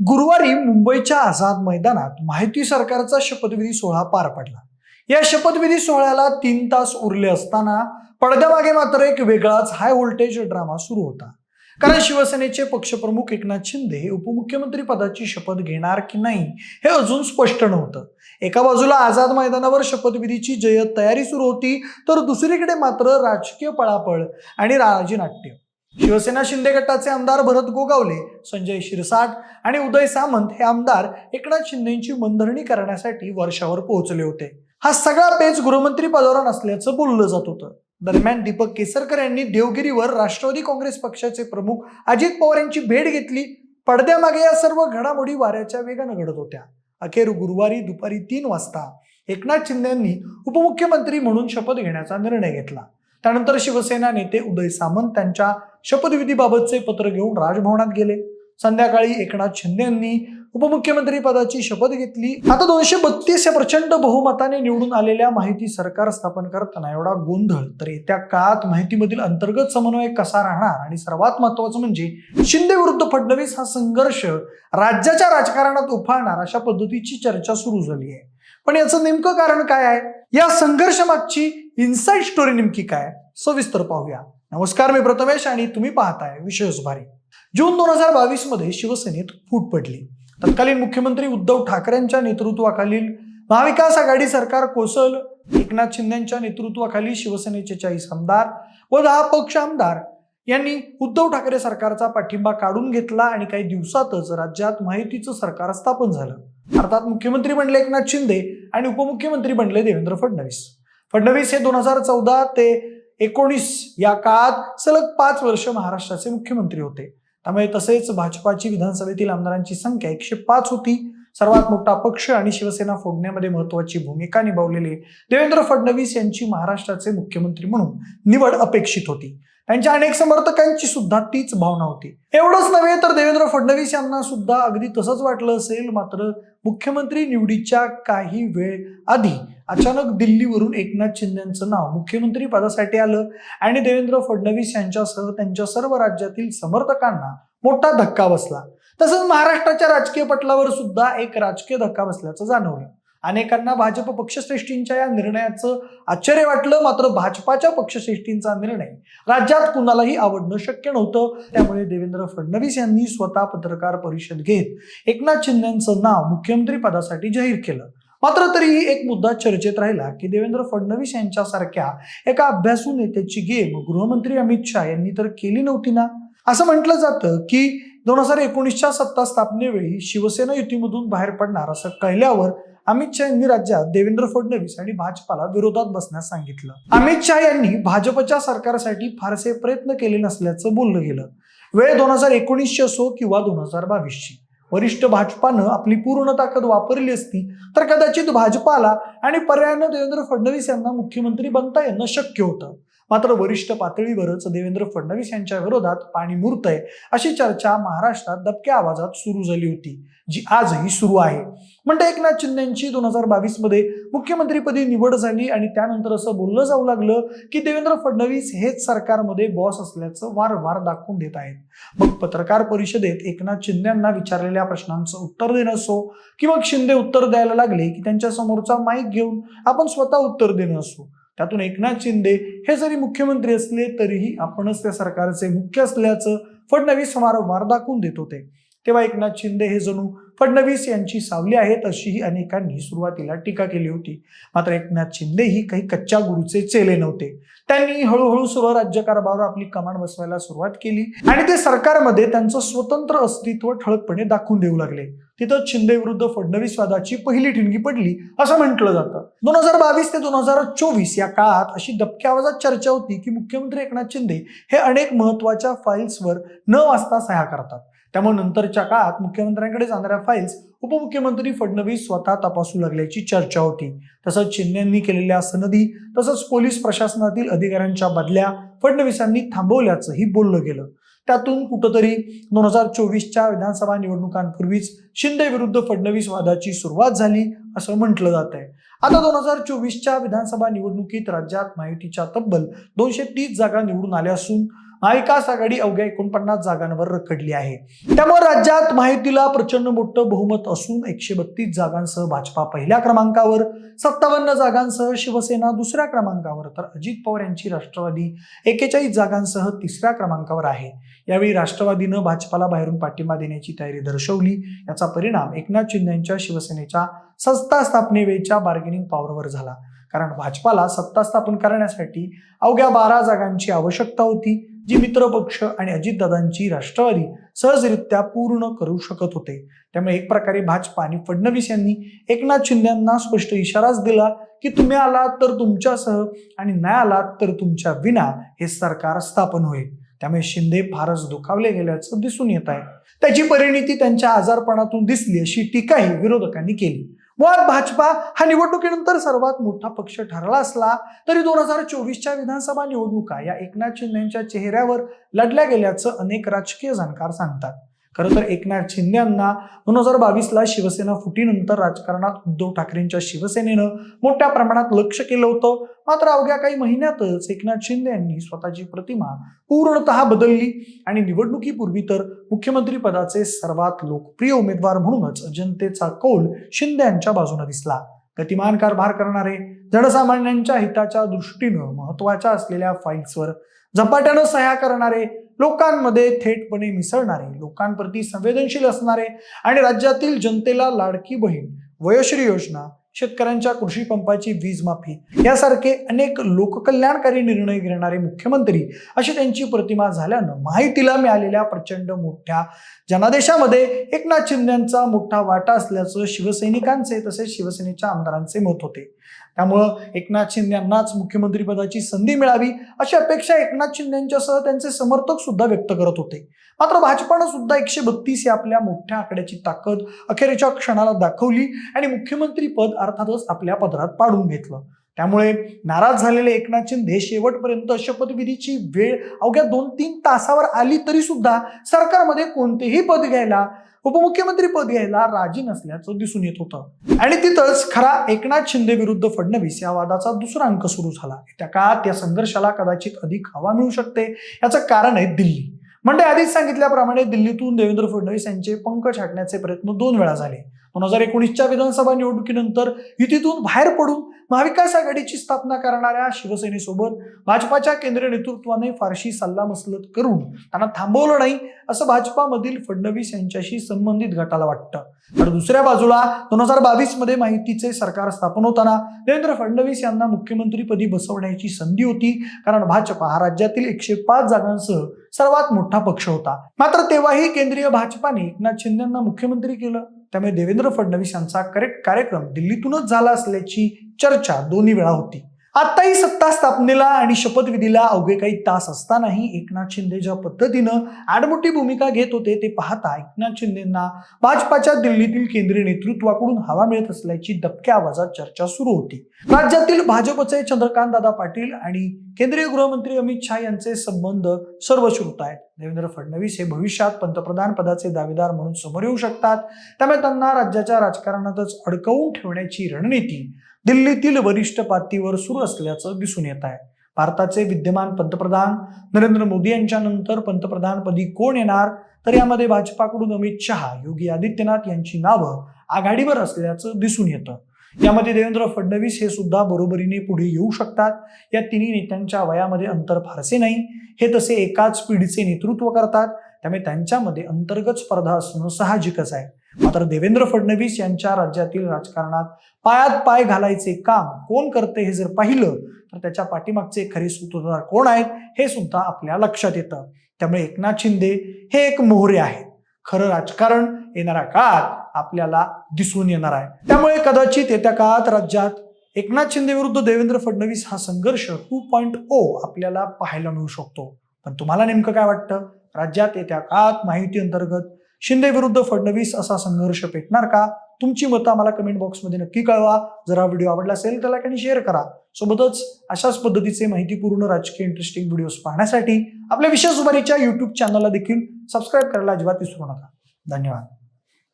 गुरुवारी मुंबईच्या आझाद मैदानात माहिती सरकारचा शपथविधी सोहळा पार पडला. या शपथविधी सोहळ्याला तीन तास उरले असताना पडद्यामागे मात्र एक वेगळाच हाय व्होल्टेज ड्रामा सुरू होता. कारण शिवसेनेचे पक्षप्रमुख एकनाथ शिंदे हे उपमुख्यमंत्री पदाची शपथ घेणार की नाही हे अजून स्पष्ट नव्हतं. एका बाजूला आझाद मैदानावर शपथविधीची जय्यत तयारी सुरू होती तर दुसरीकडे मात्र राजकीय पळापळ आणि राजीनाट्य. शिवसेना शिंदे गटाचे आमदार भरत गोगावले संजय शिरसाट आणि उदय सामंत हे आमदार एकनाथ शिंदेची मनधरणी करण्यासाठी वर्षावर पोहोचले होते. हा सगळा पेच गृहमंत्री पदावर असल्याचं बोललं जात होतं. दरम्यान दीपक केसरकर यांनी देवगिरीवर राष्ट्रवादी काँग्रेस पक्षाचे प्रमुख अजित पवार यांची भेट घेतली. पडद्यामागे या सर्व घडामोडी वाऱ्याच्या वेगानं घडत होत्या. अखेर गुरुवारी दुपारी तीन वाजता एकनाथ शिंदे यांनी उपमुख्यमंत्री म्हणून शपथ घेण्याचा निर्णय घेतला. त्यानंतर शिवसेना नेते उदय सामंत त्यांच्या शपथविधीबाबतचे पत्र घेऊन राजभवनात गेले. संध्याकाळी एकनाथ शिंदे यांनी उपमुख्यमंत्री पदाची शपथ घेतली. आता दोनशे बत्तीस या प्रचंड बहुमताने निवडून आलेल्या माहिती सरकार स्थापन करताना एवढा गोंधळ. तर येत्या काळात माहितीमधील अंतर्गत समन्वय कसा राहणार आणि सर्वात महत्वाचं म्हणजे शिंदे विरुद्ध फडणवीस हा संघर्ष राज्याच्या राजकारणात उफाळणार अशा पद्धतीची चर्चा सुरू झाली आहे. पण याचं नेमकं कारण काय आहे? या संघर्षामागची इनसाईड स्टोरी नेमकी काय सविस्तर पाहूया. नमस्कार मी प्रथमेश आणि तुम्ही पाहताय विशेष भारी जून दोन हजार बावीसमध्ये शिवसेनेत फूट पडली. तत्कालीन मुख्यमंत्री उद्धव ठाकरेंच्या नेतृत्वाखालील महाविकास आघाडी सरकार कोसल एकनाथ शिंदेच्या नेतृत्वाखाली शिवसेनेचे चाळीस आमदार व दहा पक्ष आमदार यांनी उद्धव ठाकरे सरकारचा पाठिंबा काढून घेतला आणि काही दिवसातच राज्यात माहितीचं सरकार स्थापन झालं. अर्थात मुख्यमंत्री बनले एकनाथ शिंदे आणि उपमुख्यमंत्री बनले देवेंद्र फडणवीस. फडणवीस हे दोन हजार चौदा ते एकोणीस या काळात सलग पाच वर्ष महाराष्ट्राचे मुख्यमंत्री होते. त्यामुळे तसेच भाजपाची विधानसभेतील आमदारांची संख्या एकशे पाच होती. सर्वात मोठा पक्ष आणि शिवसेना फोडण्यामध्ये महत्वाची भूमिका निभावलेले देवेंद्र फडणवीस यांची महाराष्ट्राचे मुख्यमंत्री म्हणून निवड अपेक्षित होती. त्यांच्या अनेक समर्थकांची सुद्धा तीच भावना होती. एवढंच नव्हे तर देवेंद्र फडणवीस यांना सुद्धा अगदी तसंच वाटलं असेल मात्र मुख्यमंत्री निवडीच्या काही वेळ आधी अचानक दिल्लीवरून एकनाथ शिंदेचं नाव मुख्यमंत्री पदासाठी आलं आणि देवेंद्र फडणवीस यांच्यासह त्यांच्या सर्व राज्यातील समर्थकांना मोठा धक्का बसला. तसंच महाराष्ट्राच्या राजकीय पटलावर सुद्धा एक राजकीय धक्का बसल्याचं जाणवलं. अनेकांना भाजप पक्षश्रेष्ठींच्या या निर्णयाचं आश्चर्य वाटलं मात्र भाजपाच्या पक्षश्रेष्ठींचा निर्णय राज्यात कुणालाही आवडणं शक्य नव्हतं. त्यामुळे देवेंद्र फडणवीस यांनी स्वतः पत्रकार परिषद घेत एकनाथ शिंदेचं नाव मुख्यमंत्री पदासाठी जाहीर केलं. मात्र तरीही एक मुद्दा चर्चेत राहिला की देवेंद्र फडणवीस यांच्यासारख्या एका अभ्यासू नेत्याची गेम गृहमंत्री अमित शहा यांनी तर केली नव्हती ना? असं म्हटलं जातं की दोन हजार एकोणीसच्या सत्ता स्थापनेवेळी शिवसेना युतीमधून बाहेर पडणार असं कळल्यावर अमित शहा यांनी राज्यात देवेंद्र फडणवीस आणि भाजपाला विरोधात बसण्यास सांगितलं. अमित शहा यांनी भाजपच्या सरकारसाठी फारसे प्रयत्न केले नसल्याचं बोललं गेलं. वेळ दोन हजार एकोणीसची असो किंवा दोन हजार बावीसची. वरिष्ठ भाजपानं आपली पूर्ण ताकद वापरली असती तर कदाचित भाजपाला आणि पर्यायानं देवेंद्र फडणवीस यांना मुख्यमंत्री बनता येणं शक्य होतं. मात्र वरिष्ठ पातळीवरच देवेंद्र फडणवीस यांच्या विरोधात पाणी मुरतंय अशी चर्चा महाराष्ट्रात दबक्या आवाजात सुरू झाली होती जी आजही सुरू आहे. म्हणजे एकनाथ शिंदेची दोन हजार बावीसमध्ये मुख्यमंत्रीपदी निवड झाली आणि त्यानंतर असं बोललं जाऊ लागलं की देवेंद्र फडणवीस हेच सरकारमध्ये बॉस असल्याचं वारंवार दाखवून देत आहेत. मग पत्रकार परिषदेत एकनाथ शिंदेना विचारलेल्या प्रश्नांचं उत्तर देणं असो की मग शिंदे उत्तर द्यायला लागले की त्यांच्या समोरचा माईक घेऊन आपण स्वतः उत्तर देणं असो. त्यातून एकनाथ शिंदे हे जरी मुख्यमंत्री असले तरीही आपणच त्या सरकारचे मुख्य असल्याचं फडणवीस वारंवार दाखवून देत होते. तेव्हा एकनाथ शिंदे हे जणू फडणवीस यांची सावली आहेत अशीही अनेकांनी सुरुवातीला टीका केली होती. मात्र एकनाथ शिंदे ही काही कच्च्या गुरुचे चेले नव्हते. त्यांनी हळूहळू सर्व राज्यकारभारावर आपली कमांड बसवायला सुरुवात केली आणि ते सरकारमध्ये त्यांचं स्वतंत्र अस्तित्व ठळकपणे दाखवून देऊ लागले. तिथं शिंदे विरुद्ध फडणवीस वादाची पहिली ठिणगी पडली असं म्हटलं जातं. दोन हजार बावीस ते दोन हजार चोवीस या काळात अशी दबक्या आवाजात चर्चा होती की मुख्यमंत्री एकनाथ शिंदे हे अनेक महत्त्वाच्या फाईल्सवर न वाचता सह्या करतात. त्यामुळे नंतरच्या काळात मुख्यमंत्र्यांकडे जाणाऱ्या फाईल्स उपमुख्यमंत्री फडणवीस स्वतः तपासू लागल्याची चर्चा होती. तसंच शिंदेंनी केलेल्या सनदी तसंच पोलीस प्रशासनातील अधिकाऱ्यांच्या बदल्या फडणवीसांनी थांबवल्याचंही बोललं गेलं. त्यातून कुठंतरी दोन हजार चोवीसच्या विधानसभा निवडणुकांपूर्वीच शिंदे विरुद्ध फडणवीस वादाची सुरुवात झाली असं म्हटलं जात आहे. आता दोन हजार चोवीसच्या विधानसभा निवडणुकीत राज्यात माहितीच्या तब्बल दोनशे तीस जागा निवडून आल्या असून महाविकास आघाडी अवघ्या एकोणपन्नास जागांवर रखडली आहे. त्यामुळे राज्यात माहितीला प्रचंड मोठं बहुमत असून एकशे बत्तीस जागांसह भाजपा पहिल्या क्रमांकावर सत्तावन्न जागांसह शिवसेना दुसऱ्या क्रमांकावर तर अजित पवार यांची राष्ट्रवादी एकेचाळीस जागांसह तिसऱ्या क्रमांकावर आहे. यावेळी राष्ट्रवादीनं भाजपाला बाहेरून पाठिंबा देण्याची तयारी दर्शवली. याचा परिणाम एकनाथ शिंदे यांच्या शिवसेनेच्या सत्ता स्थापनेवेळच्या बार्गेनिंग पॉवरवर झाला. कारण भाजपाला सत्ता स्थापन करण्यासाठी अवघ्या बारा जागांची आवश्यकता होती. जी मित्रपक्ष आणि अजितदादांची राष्ट्रवादी सहजरित्या पूर्ण करू शकत होते. त्यामुळे एक प्रकारे भाजपा आणि फडणवीस यांनी एकनाथ शिंदेना स्पष्ट इशाराच दिला की तुम्ही आलात तर तुमच्यासह आणि नाही आलात तर तुमच्या विना हे सरकार स्थापन होईल. त्यामुळे शिंदे फारच दुखावले गेल्याचं दिसून येत आहे. त्याची परिणिती त्यांच्या आजारपणातून दिसली अशी टीकाही विरोधकांनी केली. मुळात भाजपा हा निवडणुकीनंतर सर्वात मोठा पक्ष ठरला असला तरी दोन हजार चोवीसच्या विधानसभा निवडणुका या एकनाथ शिंदेच्या चेहऱ्यावर लढल्या गेल्याचं अनेक राजकीय जाणकार सांगतात. खरं तर एकनाथ शिंदे यांना दोन हजार बावीसला शिवसेना फुटीनंतर राजकारणात उद्धव ठाकरेंच्या शिवसेनेनं मोठ्या प्रमाणात लक्ष केलं होतं. मात्र अवघ्या काही महिन्यातच एकनाथ शिंदे यांनी स्वतःची प्रतिमा पूर्णतः बदलली आणि निवडणुकीपूर्वी तर मुख्यमंत्री पदाचे सर्वात लोकप्रिय उमेदवार म्हणूनच जनतेचा कौल शिंदे यांच्या बाजूने दिसला. गतिमान कारभार करणारे जनसामान्यांच्या हिताच्या दृष्टीनं महत्त्वाच्या असलेल्या फाईल्सवर झपाट्यानं सह्या करणारे लोकांमध्ये थेटपणे मिसळणारे लोकांप्रती संवेदनशील असणारे आणि राज्यातील जनतेला लाडकी बहीण वयोश्री योजना शेतकऱ्यांच्या कृषी पंपाची वीज माफी यासारखे अनेक लोककल्याणकारी निर्णय घेणारे मुख्यमंत्री अशी त्यांची प्रतिमा झाल्यानं माहितीला मिळालेल्या प्रचंड मोठ्या जनादेशामध्ये एकनाथ शिंदेचा मोठा वाटा असल्याचं शिवसैनिकांचे तसेच शिवसेनेच्या आमदारांचे मत होते. त्यामुळं एकनाथ शिंदे यांनाच मुख्यमंत्रीपदाची संधी मिळावी अशी अपेक्षा एकनाथ शिंदेसह त्यांचे समर्थक सुद्धा व्यक्त करत होते. मात्र भाजपानं सुद्धा एकशे बत्तीस या आपल्या मोठ्या आकड्याची ताकद अखेरच्या क्षणाला दाखवली आणि मुख्यमंत्री पद अर्थातच आपल्या पदरात पाडून घेतलं. त्यामुळे नाराज झालेले एकनाथ शिंदे शेवटपर्यंत शपथविधीची वेळ अवघ्या दोन तीन तासावर आली तरी सुद्धा सरकारमध्ये कोणतेही पद घ्यायला उपमुख्यमंत्री पद घ्यायला राजी नसल्याचं दिसून येत होतं. आणि तिथंच खरा एकनाथ शिंदे विरुद्ध फडणवीस या वादाचा दुसरा अंक सुरू झाला. त्या काळात या संघर्षाला कदाचित अधिक हवा मिळू शकते याचं कारण आहे दिल्ली. म्हणजे आधीच सांगितल्याप्रमाणे दिल्लीतून देवेंद्र फडणवीस यांचे पंख छाटण्याचे प्रयत्न दोन वेळा झाले. दोन हजार एकोणीसच्या विधानसभा निवडणुकीनंतर युतीतून बाहेर पडून महाविकास आघाडीची स्थापना करणाऱ्या शिवसेनेसोबत भाजपाच्या केंद्रीय नेतृत्वाने फारशी सल्लामसलत करून त्यांना थांबवलं नाही असं भाजपामधील फडणवीस यांच्याशी संबंधित गटाला वाटतं. तर दुसऱ्या बाजूला दोन हजार बावीसमध्ये माहितीचे सरकार स्थापन होताना देवेंद्र फडणवीस यांना मुख्यमंत्रीपदी बसवण्याची संधी होती कारण भाजपा हा राज्यातील एकशे पाच जागांसह सर्वात मोठा पक्ष होता. मात्र तेव्हाही केंद्रीय भाजपाने एकनाथ शिंदेना मुख्यमंत्री केलं. त्यामुळे देवेंद्र फडणवीस यांचा करेक्ट कार्यक्रम दिल्लीतूनच झाला असल्याची चर्चा दोन्ही वेळा होती. आताही सत्ता स्थापनेला आणि शपथविधीला अवघे काही तास असतानाही एकनाथ शिंदे ज्या पद्धतीनं आडमुठी भूमिका घेत होते ते पाहता एकनाथ शिंदेना भाजपाच्या दिल्लीतील केंद्रीय नेतृत्वाकडून हवा मिळत असल्याची दबक्या आवाजात चर्चा सुरू होती. राज्यातील भाजपचे चंद्रकांत दादा पाटील आणि केंद्रीय गृहमंत्री अमित शहा यांचे संबंध सर्वश्रुत आहेत. देवेंद्र फडणवीस हे भविष्यात पंतप्रधान पदाचे दावेदार म्हणून समोर येऊ शकतात. त्यामुळे त्यांना राज्याच्या राजकारणातच अडकवून ठेवण्याची रणनीती दिल्लीतील वरिष्ठ पातळीवर सुरू असल्याचं दिसून येत आहे. भारताचे विद्यमान पंतप्रधान नरेंद्र मोदी यांच्या नंतर पंतप्रधानपदी कोण येणार? तर यामध्ये भाजपाकडून अमित शहा योगी आदित्यनाथ यांची नावं आघाडीवर असल्याचं दिसून येतं. यामध्ये देवेंद्र फडणवीस हे सुद्धा बरोबरीने पुढे येऊ शकतात. या तिन्ही नेत्यांच्या वयामध्ये अंतर फारसे नाही. हे तसे एकाच पिढीचे नेतृत्व करतात. त्यामुळे त्यांच्यामध्ये अंतर्गत स्पर्धा असणं साहजिकच आहे. मात्र देवेंद्र फडणवीस यांच्या राज्यातील राजकारणात पायात पाय घालायचे काम कोण करते हे जर पाहिलं तर त्याच्या पाठीमागचे खरे सूत्रधार कोण आहेत हे सुद्धा आपल्या लक्षात येतं. त्यामुळे एकनाथ शिंदे हे एक मोहरे आहेत. खरं राजकारण येणाऱ्या काळात आपल्याला दिसून येणार आहे. त्यामुळे कदाचित येत्या काळात राज्यात एकनाथ शिंदे विरुद्ध देवेंद्र फडणवीस हा संघर्ष टू पॉईंट ओ आपल्याला पाहायला मिळू शकतो. पण तुम्हाला नेमकं काय वाटतं? राज्यात येत्या काळात माहिती अंतर्गत शिंदे विरुद्ध फडणवीस असा संघर्ष पेटणार का? तुमची मतं आम्हाला कमेंट बॉक्समध्ये नक्की कळवा. जर हा व्हिडिओ आवडला असेल तर लाईक आणि शेअर करा. सोबतच अशाच पद्धतीचे माहितीपूर्ण राजकीय इंटरेस्टिंग व्हिडिओज पाहण्यासाठी आपल्या विशेष उभारीच्या युट्यूब चॅनलला देखील सबस्क्राईब करायला अजिबात विसरू नका. धन्यवाद.